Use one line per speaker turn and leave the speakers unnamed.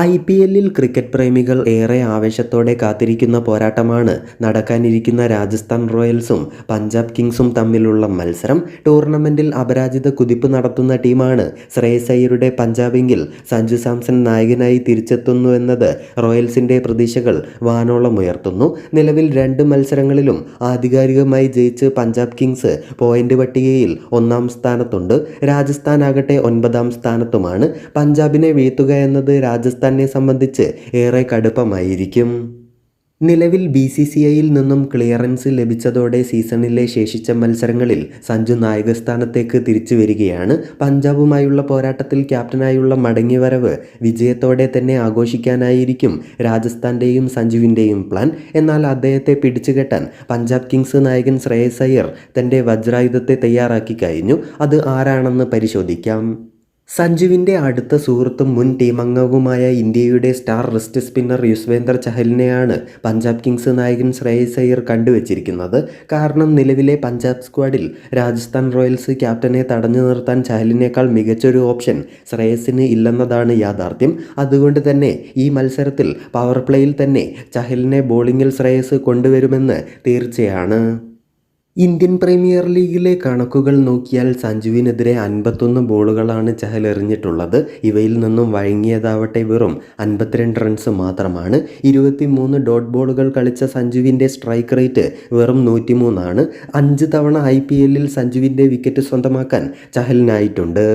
I P എല്ലിൽ cricket പ്രേമികൾ ഏറെ ആവേശത്തോടെ കാത്തിരിക്കുന്ന പോരാട്ടമാണ് നടക്കാനിരിക്കുന്ന രാജസ്ഥാൻ റോയൽസും പഞ്ചാബ് കിങ്സും തമ്മിലുള്ള മത്സരം. ടൂർണമെന്റിൽ അപരാജിത കുതിപ്പ് നടത്തുന്ന ടീമാണ് ശ്രേയസ് അയ്യരുടെ പഞ്ചാബിങ്കിൽ സഞ്ജു സാംസൺ നായകനായി തിരിച്ചെത്തുന്നുവെന്നത് റോയൽസിന്റെ പ്രതീക്ഷകൾ വാനോളമുയർത്തുന്നു നിലവിൽ രണ്ട് മത്സരങ്ങളിലും ആധികാരികമായി ജയിച്ച് പഞ്ചാബ് കിങ്സ് പോയിന്റ് പട്ടികയിൽ ഒന്നാം സ്ഥാനത്തുണ്ട്. രാജസ്ഥാൻ ആകട്ടെ ഒൻപതാം സ്ഥാനത്തുമാണ്. പഞ്ചാബിനെ വീഴ്ത്തുക എന്നത് രാജസ്ഥാനെ സംബന്ധിച്ച് ഏറെ കടുപ്പമായിരിക്കും. നിലവിൽ ബി സി സി ഐയിൽ നിന്നും ക്ലിയറൻസ് ലഭിച്ചതോടെ സീസണിലെ ശേഷിച്ച മത്സരങ്ങളിൽ സഞ്ജു നായകസ്ഥാനത്തേക്ക് തിരിച്ചു വരികയാണ്. പഞ്ചാബുമായുള്ള പോരാട്ടത്തിൽ ക്യാപ്റ്റനായുള്ള മടങ്ങിവരവ് വിജയത്തോടെ തന്നെ ആഘോഷിക്കാനായിരിക്കും രാജസ്ഥാന്റെയും സഞ്ജുവിന്റെയും പ്ലാൻ. എന്നാൽ അദ്ദേഹത്തെ പിടിച്ചുകെട്ടാൻ പഞ്ചാബ് കിങ്സ് നായകൻ ശ്രേയസ് അയ്യർ തന്റെ വജ്രായുധത്തെ തയ്യാറാക്കി കഴിഞ്ഞു. അത് ആരാണെന്ന് പരിശോധിക്കാം. സഞ്ജുവിന്റെ അടുത്ത സുഹൃത്തും മുൻ ടീമംഗവുമായ ഇന്ത്യയുടെ സ്റ്റാർ റിസ്റ്റ് സ്പിന്നർ യുസ്വേന്ദർ ചഹലിനെയാണ് പഞ്ചാബ് കിങ്സ് നായകൻ ശ്രേയസ് അയ്യർ കണ്ടുവച്ചിരിക്കുന്നത്. കാരണം നിലവിലെ പഞ്ചാബ് സ്ക്വാഡിൽ രാജസ്ഥാൻ റോയൽസ് ക്യാപ്റ്റനെ തടഞ്ഞു നിർത്താൻ ചഹലിനേക്കാൾ മികച്ചൊരു ഓപ്ഷൻ ശ്രേയസിന് ഇല്ലെന്നതാണ് യാഥാർത്ഥ്യം. അതുകൊണ്ട് തന്നെ ഈ മത്സരത്തിൽ പവർ പ്ലേയിൽ തന്നെ ചഹലിനെ ബോളിങ്ങിൽ ശ്രേയസ് കൊണ്ടുവരുമെന്ന് തീർച്ചയാണ്. ഇന്ത്യൻ പ്രീമിയർ ലീഗിലെ കണക്കുകൾ നോക്കിയാൽ സഞ്ജുവിനെതിരെ അൻപത്തൊന്ന് ബോളുകളാണ് ചഹൽ എറിഞ്ഞിട്ടുള്ളത്. ഇവയിൽ നിന്നും വഴങ്ങിയതാവട്ടെ വെറും അൻപത്തിരണ്ട് റൺസ് മാത്രമാണ്. ഇരുപത്തിമൂന്ന് ഡോട്ട് ബോളുകൾ കളിച്ച സഞ്ജുവിന്റെ സ്ട്രൈക്ക് റേറ്റ് വെറും നൂറ്റിമൂന്നാണ്. അഞ്ച് തവണ ഐ പി എല്ലിൽ സഞ്ജുവിന്റെ വിക്കറ്റ് സ്വന്തമാക്കാൻ ചഹലിനായിട്ടുണ്ട്.